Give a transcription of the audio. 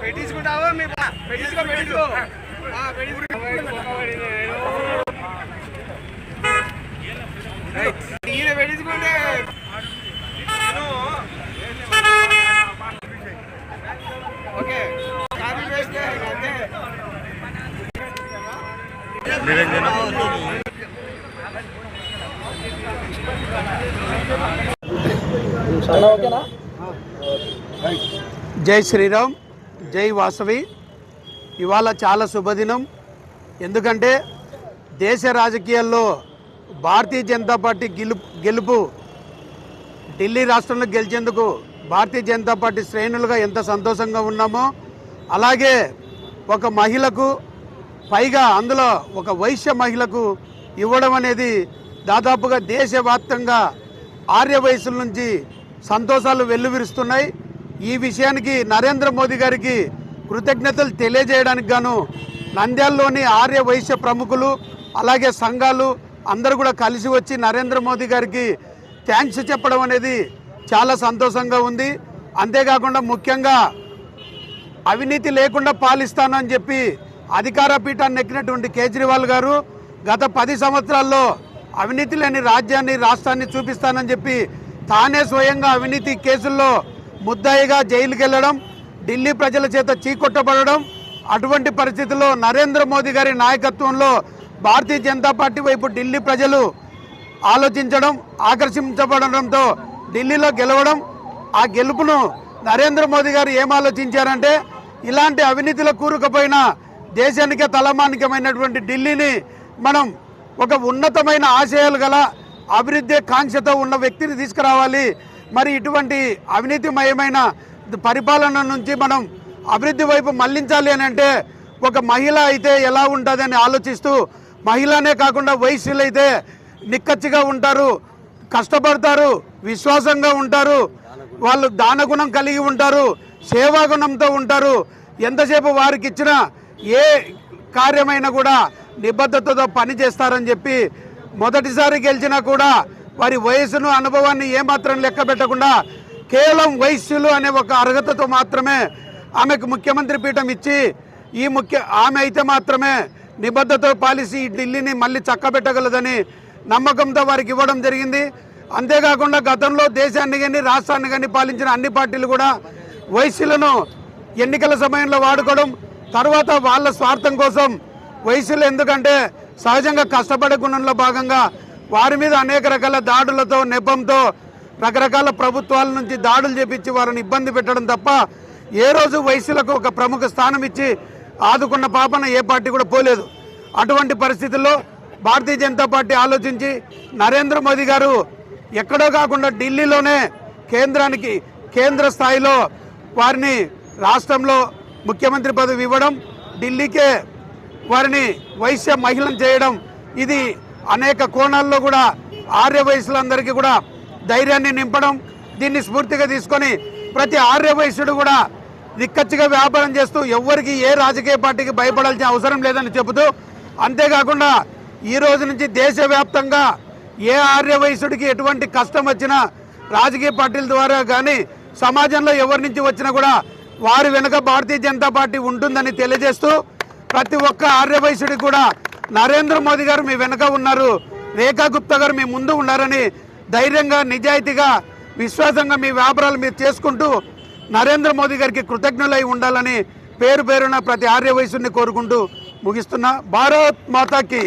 పెట్టించుకుంటావా మీ పెట్టించుకో పెట్టించుకో పెట్టించుకో రైట్ ఓకే కాపీ అంతే నిరంజన జై శ్రీరామ్ జై వాసవి. ఇవాళ చాలా శుభదినం. ఎందుకంటే దేశ రాజకీయాల్లో భారతీయ జనతా పార్టీ గెలుపు గెలుపు. ఢిల్లీ రాష్ట్రంలో గెలిచేందుకు భారతీయ జనతా పార్టీ శ్రేణులుగా ఎంత సంతోషంగా ఉన్నామో అలాగే ఒక మహిళకు పైగా అందులో ఒక వైశ్య మహిళకు ఇవ్వడం అనేది దాదాపుగా దేశవ్యాప్తంగా ఆర్య వయసుల నుంచి సంతోషాలు వెల్లువిరుస్తున్నాయి. ఈ విషయానికి నరేంద్ర మోదీ గారికి కృతజ్ఞతలు తెలియజేయడానికి గాను నంద్యాలలోని ఆర్య వైశ్య ప్రముఖులు అలాగే సంఘాలు అందరూ కూడా కలిసి వచ్చి నరేంద్ర మోదీ గారికి థ్యాంక్స్ చెప్పడం అనేది చాలా సంతోషంగా ఉంది. అంతేకాకుండా ముఖ్యంగా అవినీతి లేకుండా పాలిస్తానని చెప్పి అధికార పీఠాన్ని ఎక్కినటువంటి కేజ్రీవాల్ గారు గత పది సంవత్సరాల్లో అవినీతి లేని రాజ్యాన్ని రాష్ట్రాన్ని చూపిస్తానని చెప్పి తానే స్వయంగా అవినీతి కేసుల్లో ముద్దాయిగా జైలుకి వెళ్ళడం ఢిల్లీ ప్రజల చేత చీకొట్టబడడం అటువంటి పరిస్థితుల్లో నరేంద్ర మోదీ గారి నాయకత్వంలో భారతీయ జనతా పార్టీ వైపు ఢిల్లీ ప్రజలు ఆలోచించడం ఆకర్షించబడడంతో ఢిల్లీలో గెలవడం ఆ గెలుపును నరేంద్ర మోదీ గారు ఏం ఆలోచించారంటే ఇలాంటి అవినీతిలో కూరుకుపోయిన దేశానికే తలమానికమైనటువంటి ఢిల్లీని మనం ఒక ఉన్నతమైన ఆశయాలు గల అభివృద్ధి కాంక్షతో ఉన్న వ్యక్తిని తీసుకురావాలి. మరి ఇటువంటి అవినీతిమయమైన పరిపాలన నుంచి మనం అభివృద్ధి వైపు మళ్ళించాలి అని అంటే ఒక మహిళ అయితే ఎలా ఉంటుందని ఆలోచిస్తూ మహిళనే కాకుండా వయసులు అయితే నిక్కచ్చిగా ఉంటారు కష్టపడతారు విశ్వాసంగా ఉంటారు వాళ్ళు దానగుణం కలిగి ఉంటారు సేవాగుణంతో ఉంటారు. ఎంతసేపు వారికి ఇచ్చిన ఏ కార్యమైనా కూడా నిబద్ధతతో పని చేస్తారని చెప్పి మొదటిసారి గెలిచినా కూడా వారి వయసును అనుభవాన్ని ఏమాత్రం లెక్క పెట్టకుండా కేవలం వైశ్యులు అనే ఒక అర్హతతో మాత్రమే ఆమెకు ముఖ్యమంత్రి పీఠం ఇచ్చి ఈ ముఖ్య ఆమె అయితే మాత్రమే నిబద్ధత పాలిసి ఢిల్లీని మళ్ళీ చక్కబెట్టగలదని నమ్మకంతో వారికి ఇవ్వడం జరిగింది. అంతేకాకుండా గతంలో దేశాన్ని కానీ రాష్ట్రాన్ని కానీ పాలించిన అన్ని పార్టీలు కూడా వైశ్యులను ఎన్నికల సమయంలో వాడుకోవడం తర్వాత వాళ్ళ స్వార్థం కోసం వయసులు ఎందుకంటే సహజంగా కష్టపడే గుణంలో భాగంగా వారి మీద అనేక రకాల దాడులతో నెపంతో రకరకాల ప్రభుత్వాల నుంచి దాడులు చేపించి వారిని ఇబ్బంది పెట్టడం తప్ప ఏ రోజు వయసులకు ఒక ప్రముఖ స్థానం ఇచ్చి ఆదుకున్న పాపన ఏ పార్టీ కూడా పోలేదు. అటువంటి పరిస్థితుల్లో భారతీయ జనతా పార్టీ ఆలోచించి నరేంద్ర మోదీ గారు ఎక్కడో కాకుండా ఢిల్లీలోనే కేంద్రానికి కేంద్ర స్థాయిలో వారిని రాష్ట్రంలో ముఖ్యమంత్రి పదవి ఇవ్వడం ఢిల్లీకే వారిని వైశ్య మహిళను చేయడం ఇది అనేక కోణాల్లో కూడా ఆర్య వయసులందరికీ కూడా ధైర్యాన్ని నింపడం దీన్ని స్ఫూర్తిగా తీసుకొని ప్రతి ఆర్య వయసుడు కూడా నిక్కచ్చిగా వ్యాపారం చేస్తూ ఎవరికి ఏ రాజకీయ పార్టీకి భయపడాల్సిన అవసరం లేదని చెబుతూ అంతేకాకుండా ఈ రోజు నుంచి దేశవ్యాప్తంగా ఏ ఆర్య వయసుడికి ఎటువంటి కష్టం వచ్చినా రాజకీయ పార్టీల ద్వారా కానీ సమాజంలో ఎవరి నుంచి వచ్చినా కూడా వారి వెనుక భారతీయ జనతా పార్టీ ఉంటుందని తెలియజేస్తూ ప్రతి ఒక్క ఆర్య వయసుడికి కూడా నరేంద్ర మోదీ గారు మీ వెనుక ఉన్నారు రేఖా గుప్తా గారు మీ ముందు ఉన్నారని ధైర్యంగా నిజాయితీగా విశ్వాసంగా మీ వ్యాపారాలు మీరు చేసుకుంటూ నరేంద్ర మోదీ గారికి కృతజ్ఞులై ఉండాలని పేరు పేరున ప్రతి ఆర్య వయసుని కోరుకుంటూ ముగిస్తున్నా. భారత్ మాతాకి.